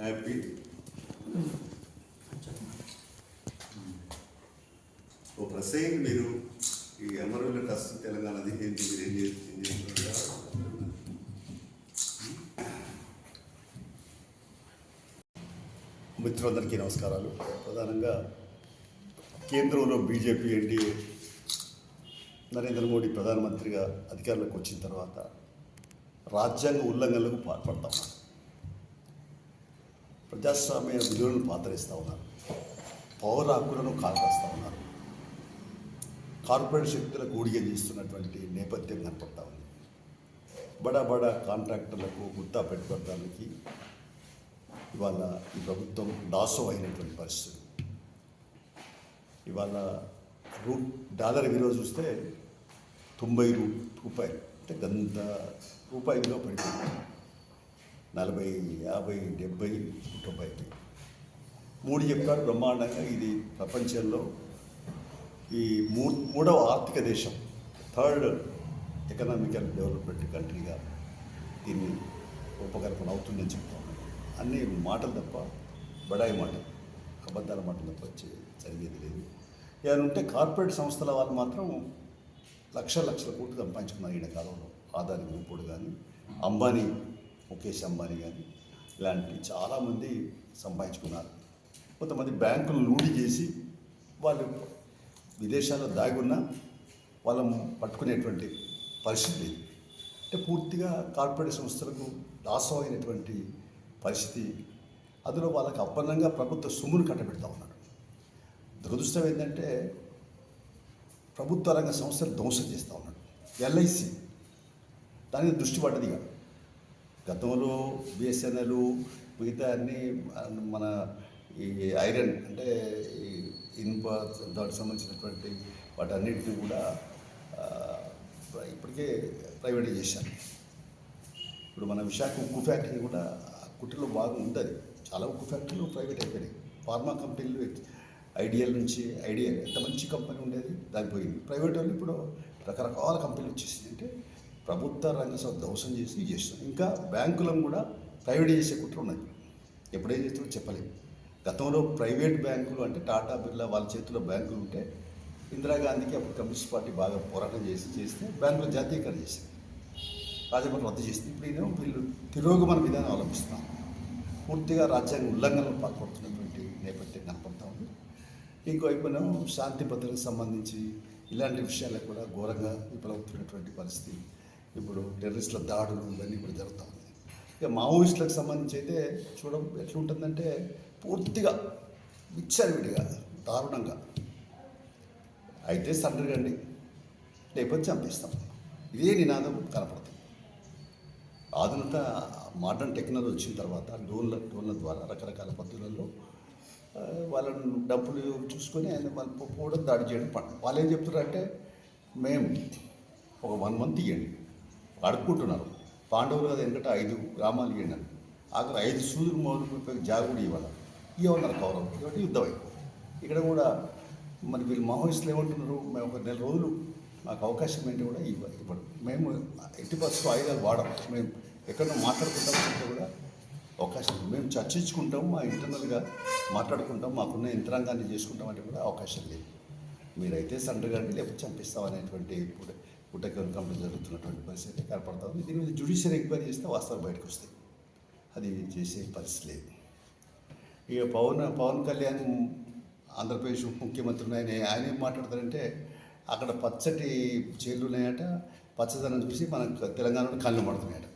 Happy ఓ ప్రసంగి మీరు ఈ అమరవీరుల ట్రస్ట్ తెలంగాణది ఏంటి మీరు ఏం చేసి ఏం చేస్తున్నారు మిత్రులందరికీ నమస్కారాలు. ప్రధానంగా కేంద్రంలో బీజేపీ ఎన్డీఏ నరేంద్ర మోడీ ప్రధానమంత్రిగా అధికారంలోకి వచ్చిన తర్వాత రాజ్యాంగ ఉల్లంఘనలకు పాల్పడతా. ప్రజాస్వామ్య విలువలను పాతరిస్తూ ఉన్నారు. పౌర హక్కులను కాల్పేస్తూ ఉన్నారు. కార్పొరేట్ శక్తులకు ఊడిగ చేస్తున్నటువంటి నేపథ్యం కనపడతా ఉంది. బడా బడా కాంట్రాక్టర్లకు గుర్తా పెట్టుకోవడానికి ఇవాళ ఈ ప్రభుత్వం దాసో అయినటువంటి పరిస్థితి. ఇవాళ రూ డాలర్ విలువ చూస్తే తొంభై రూ రూపాయలు అంటే గంత రూపాయి విలువ పడిపోయింది. నలభై యాభై డెబ్బై తొంభై మూడు చెప్పారు బ్రహ్మాండంగా ఇది ప్రపంచంలో ఈ మూ మూడవ ఆర్థిక దేశం థర్డ్ ఎకనామికల్ డెవలప్మెంట్ కంట్రీగా దీన్ని రూపకల్పన అవుతుందని చెప్తాను అన్ని మాటలు తప్ప బడాయి మాటలు అబద్ధాల మాటలు తప్ప వచ్చి జరిగేది లేదు. ఏమైనా ఉంటే కార్పొరేట్ సంస్థల వాళ్ళు మాత్రం లక్షల లక్షల కోట్లు సంపాదించుకున్నారు ఈయన కాలంలో. ఆదాని గ్రూపుడు కానీ అంబానీ ముఖేష్ అంబానీ కానీ ఇలాంటి చాలామంది సంపాదించుకున్నారు. కొంతమంది బ్యాంకులు లూడి చేసి వాళ్ళు విదేశాల్లో దాగున్నా వాళ్ళం పట్టుకునేటువంటి పరిస్థితి లేదు. అంటే పూర్తిగా కార్పొరేట్ సంస్థలకు దాసమైనటువంటి పరిస్థితి. అందులో వాళ్ళకి అప్పన్నంగా ప్రభుత్వ సొమ్మును కట్టబెడతా ఉన్నారు. దురదృష్టం ఏంటంటే ప్రభుత్వ రంగ సంస్థలు ధ్వంసం చేస్తూ ఉన్నాడు ఎల్ఐసి. దానికి దృష్టి పడ్డది గతంలో బిఎస్ఎన్ఎల్ మిగతా అన్ని మన ఈ ఐరన్ అంటే ఈ ఇనుప దానికి సంబంధించినటువంటి వాటన్నిటిని కూడా ఇప్పటికే ప్రైవేటైజేషన్ ఇప్పుడు మన విశాఖ ఉక్కు ఫ్యాక్టరీ కూడా కుట్రలో బాగా ఉంటుంది. చాలా ఉక్కు ఫ్యాక్టరీలు ప్రైవేట్ అయిపోయినాయి. ఫార్మా కంపెనీలు ఐడియల్ నుంచి ఐడియల్ ఎంత మంచి కంపెనీ ఉండేది దాని పోయింది. ప్రైవేట్ వాళ్ళు ఇప్పుడు రకరకాల కంపెనీలు వచ్చేసింది అంటే ప్రభుత్వ రంగ సంస్థ ధ్వంసం చేసి చేస్తున్నాం ఇంకా బ్యాంకులను కూడా ప్రైవేట్ చేసే కుట్ర ఉన్నాయి ఎప్పుడేం చేస్తారో చెప్పలేము గతంలో ప్రైవేట్ బ్యాంకులు అంటే టాటా బిర్లా వాళ్ళ చేతిలో బ్యాంకులు ఉంటే ఇందిరాగాంధీకి అప్పుడు కమ్యూనిస్ట్ పార్టీ బాగా పోరాటం చేసి చేస్తే బ్యాంకులు జాతీయకరణ చేసింది రాజభవన్ రద్దు చేసింది. ఇప్పుడు ఈయన వీళ్ళు తిరోగమన విధానం అవలంబిస్తున్నారు. పూర్తిగా రాజ్యాంగ ఉల్లంఘనలు పాల్పడుతున్నటువంటి నేపథ్యం కనపడతా ఉంది. ఇంకోవైపున శాంతి భద్రతకు సంబంధించి ఇలాంటి విషయాలకు కూడా ఘోరంగా విఫలవుతున్నటువంటి పరిస్థితి ఇప్పుడు టెర్రరిస్టుల దాడులు ఇవన్నీ ఇప్పుడు జరుగుతూ ఉంది. ఇక మావోయిస్టులకు సంబంధించి అయితే చూడం ఎట్లుంటుందంటే పూర్తిగా విచ్చలవిడిగా దారుణంగా. అయితే సండ్రగండి లేకపోతే చంపేస్తాం. ఇదే నినాదం కనపడుతుంది. ఆధునిక మోడర్న్ టెక్నాలజీ వచ్చిన తర్వాత డోన్ల డోన్ల ద్వారా రకరకాల పద్ధతులలో వాళ్ళను డబ్బులు చూసుకొని ఆయన వాళ్ళు పోవడం దాడి చేయడం పండు వాళ్ళు ఏం చెప్తారంటే మేము ఒక వన్ మంత్ ఇవ్వండి అడుక్కుంటున్నారు పాండవులు కదా ఎందుకంటే ఐదు గ్రామాలు ఇవ్వండి అక్కడ ఐదు సూదులు మొదలు జాగుడు ఇవ్వాలి ఇవ్వన్నారు కౌరవం కాబట్టి యుద్ధం అయిపోయింది ఇక్కడ కూడా మరి వీళ్ళు మావోయిస్టులు ఏమంటున్నారు? మేము ఒక నెల రోజులు మాకు అవకాశం ఏంటి కూడా ఇవ్వ ఇవ్వడం మేము ఎట్టి బస్సు ఆయుధాలు వాడము. మేము ఎక్కడో మాట్లాడుకుంటాం అంటే కూడా అవకాశం ఉంది. మేము చర్చించుకుంటాం మా ఇంటర్నల్గా మాట్లాడుకుంటాం మాకున్న యంత్రాంగాన్ని చేసుకుంటాం అంటే కూడా అవకాశం లేదు. మీరైతే సండ్రగండి లేకపోతే చంపిస్తాం అనేటువంటి పుట పుట్టకం కంపెనీ జరుగుతున్నటువంటి పరిస్థితి కనపడతా ఉంది దీని మీద జ్యుడిషియల్ ఎంక్వైరీ చేస్తే వాస్తవాలు బయటకు వస్తాయి. అది చేసే పరిస్థితి లేదు. ఇక పవన్ పవన్ కళ్యాణ్ ఆంధ్రప్రదేశ్ ముఖ్యమంత్రి ఆయన ఆయన ఏం మాట్లాడతారంటే అక్కడ పచ్చటి చేళ్ళు ఉన్నాయట పచ్చదనం చూసి మనకు తెలంగాణలో కళ్ళు పడుతున్నాయట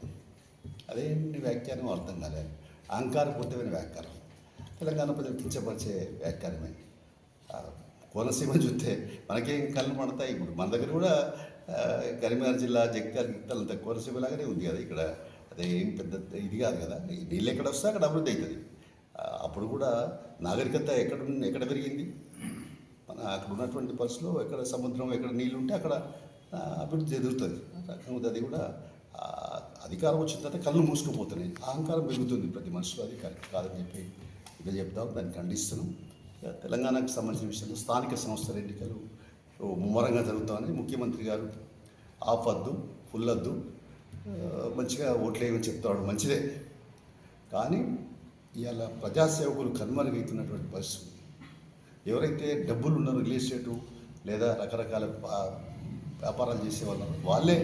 అదేంటి వ్యాఖ్యానం? అర్థం కాలేదు. అహంకారపూరితమైన వ్యాఖ్యానం. తెలంగాణ ప్రజలు కించపరిచే వ్యాఖ్యానమే. కోనసీమ చూస్తే మనకేం కళ్ళు పడతాయి ఇప్పుడు మన దగ్గర కూడా కరీంనగర్ జిల్లా జగిత్యాల గిత్తాలంత తక్కువ లాగానే ఉంది కదా ఇక్కడ. అదేం పెద్ద ఇది కాదు కదా. నీళ్ళు ఎక్కడ వస్తే అక్కడ అభివృద్ధి అవుతుంది. అప్పుడు కూడా నాగరికత ఎక్కడ ఎక్కడ పెరిగింది? మన అక్కడ ఉన్నటువంటి పరిస్థితుల్లో ఎక్కడ సముద్రం ఎక్కడ నీళ్ళు ఉంటే అక్కడ అభివృద్ధి ఎదురుతుంది. రకంగా అది కూడా అధికారం వచ్చిన తర్వాత కళ్ళు మూసుకుపోతున్నాయి. అహంకారం పెరుగుతుంది ప్రతి మనిషిలో అది కరెక్ట్ కాదని చెప్పి ఇక చెప్తాం దాన్ని ఖండిస్తున్నాం. తెలంగాణకు సంబంధించిన విషయంలో స్థానిక సంస్థల ఎన్నికలు ముమ్మరంగా జరుగుతామని ముఖ్యమంత్రి గారు ఆపద్దు పుల్లద్దు మంచిగా ఓట్లేయమని చెప్తాడు. మంచిదే. కానీ ఇవాళ ప్రజాసేవకులు కనుమరుగైతున్నటువంటి పరిస్థితి. ఎవరైతే డబ్బులు ఉన్నారో రియల్ ఎస్టేటు లేదా రకరకాల వ్యాపారాలు చేసే వాళ్ళు వాళ్ళే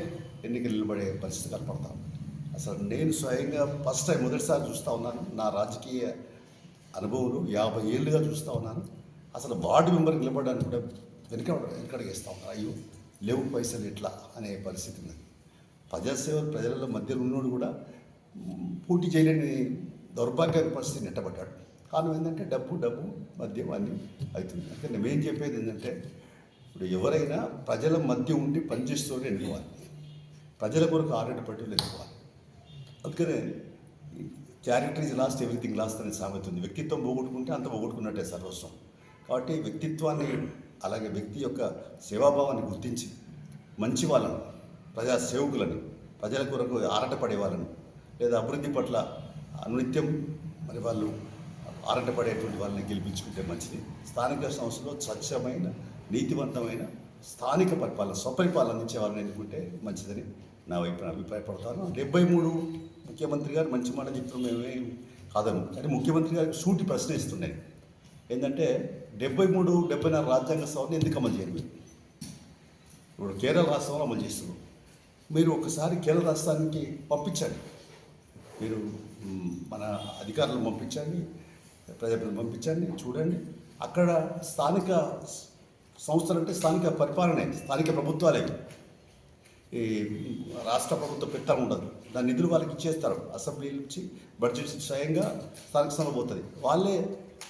ఎన్నికలు నిలబడే పరిస్థితి కనపడతాం అసలు నేను స్వయంగా ఫస్ట్ టైం మొదటిసారి చూస్తూ ఉన్నాను. నా రాజకీయ అనుభవంలో యాభై ఏళ్ళుగా చూస్తూ ఉన్నాను. అసలు వార్డు మెంబర్ నిలబడడానికి కూడా వెనక వెనకడిగేస్తూ ఉంటారు అయ్యో లేవు పైసలు ఎట్లా అనే పరిస్థితి ఉన్నది. ప్రజాసేవ ప్రజల మధ్యలో ఉన్నోడు కూడా పూర్తి పోటీ చేయలేని దౌర్భాగ్య పరిస్థితి నెట్టబడ్డాడు. కారణం ఏంటంటే డబ్బు డబ్బు మద్యం అన్ని అవుతుంది. అంటే మేమేం చెప్పేది ఏంటంటే ఇప్పుడు ఎవరైనా ప్రజల మధ్య ఉండి పనిచేస్తూనే ఎన్నుకోవాలి ప్రజల కొరకు ఆరేడు పట్టులు ఎన్నుకోవాలి అందుకనే character is lost everything lost అనే సామెత ఉంది. వ్యక్తిత్వం పోగొట్టుకుంటే అంత పోగొట్టుకున్నట్టే సర్వస్వం. కాబట్టి వ్యక్తిత్వాన్ని అలాగే వ్యక్తి యొక్క సేవాభావాన్ని గుర్తించి మంచి వాళ్ళను ప్రజా సేవకులను ప్రజల కొరకు ఆరాటపడే లేదా అభివృద్ధి పట్ల నిత్యం మరి వాళ్ళు ఆరాటపడేటువంటి వాళ్ళని గెలిపించుకుంటే మంచిది. స్థానిక సంస్థలో స్వచ్ఛమైన నీతివంతమైన స్థానిక పరిపాలన స్వపరిపాలన అందించే వాళ్ళని ఎన్నుకుంటే మంచిదని నా వైపు అభిప్రాయపడతాను. డెబ్బై మూడు ముఖ్యమంత్రి గారు మంచి మాట చెప్తున్నాం మేమే కాదను కానీ ముఖ్యమంత్రి గారికి సూటి ప్రశ్న ఇస్తున్నాయి. ఏంటంటే డెబ్బై మూడు డెబ్బై నాలుగు రాజ్యాంగ సభని ఎందుకు అమలు చేయరు మీరు ఇప్పుడు కేరళ రాష్ట్రంలో అమలు చేస్తున్నారు. మీరు ఒకసారి కేరళ రాష్ట్రానికి పంపించండి. మీరు మన అధికారులను పంపించండి ప్రజలను పంపించండి చూడండి. అక్కడ స్థానిక సంస్థలు అంటే స్థానిక పరిపాలనే స్థానిక ప్రభుత్వాలే. ఈ రాష్ట్ర ప్రభుత్వం పెట్టా ఉండదు. దాని నిధులు వాళ్ళకి ఇచ్చేస్తారు. అసెంబ్లీ నుంచి బడ్జెట్ స్వయంగా స్థానిక సంస్థ పోతుంది వాళ్ళే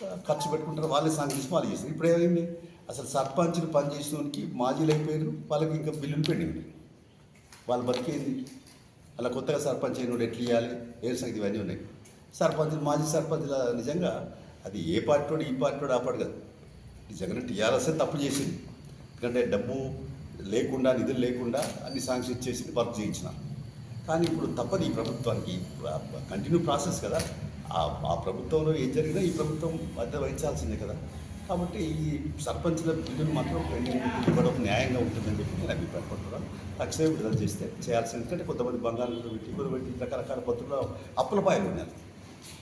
ఖర్చు పెట్టుకుంటారు వాళ్ళే సాంకేతిక వాళ్ళు చేస్తారు. ఇప్పుడు ఏమైంది? అసలు సర్పంచ్లు పనిచేసినోనికి మాజీలు అయిపోయారు వాళ్ళకి ఇంకా బిల్లులు పెండింగ్ వాళ్ళు బతికేది? అలా కొత్తగా సర్పంచ్ అయినోడు ఎట్లా ఇవ్వాలి ఏ సంగతి? ఇవన్నీ ఉన్నాయి. సర్పంచ్ మాజీ సర్పంచ్ల నిజంగా అది ఏ పార్టీ వాడు, ఈ పార్టీ వాడు, ఆ పార్టీ కాదు. నిజంగానే టీఆర్ఎస్ఏ తప్పు చేసింది. ఎందుకంటే డబ్బు లేకుండా నిధులు లేకుండా అన్ని శాంక్షన్ ఇచ్చేసి వర్క్ చేయించిన కానీ ఇప్పుడు తప్పదు ఈ ప్రభుత్వానికి. కంటిన్యూ ప్రాసెస్ కదా. ఆ ప్రభుత్వంలో ఏం జరిగినా ఈ ప్రభుత్వం మధ్య వహించాల్సిందే కదా. కాబట్టి ఈ సర్పంచ్ల బిల్లులు మాత్రం పెండింగ్ ఇవ్వడం న్యాయంగా ఉంటుందని చెప్పి నేను అభిప్రాయపడుతున్నాను తక్షణమే విడుదల చేస్తే చేయాల్సింది ఎందుకంటే కొంతమంది బంగారం కూడా పెట్టి కూడా పెట్టి రకరకాల పద్ధతుల్లో అప్పుల పాయలు ఉన్నాయి.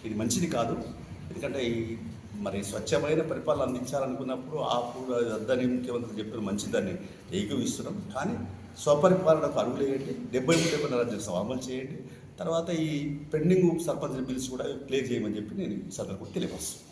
ఇది మంచిది కాదు. ఎందుకంటే ఈ మరి స్వచ్ఛమైన పరిపాలన అందించాలనుకున్నప్పుడు ఆ కూడా వద్దని ముఖ్యమంత్రి చెప్పిన మంచిదని ఏకీవిస్తున్నాం కానీ స్వపరిపాలనకు అడుగులేయండి డెబ్బై మూడు డెబ్బై నాలుగు అమలు చేయండి. తర్వాత ఈ పెండింగ్ సర్పంచ్ బిల్స్ కూడా క్లియర్ చేయమని చెప్పి నేను ఈ సందర్భంగా తెలియపరుస్తాను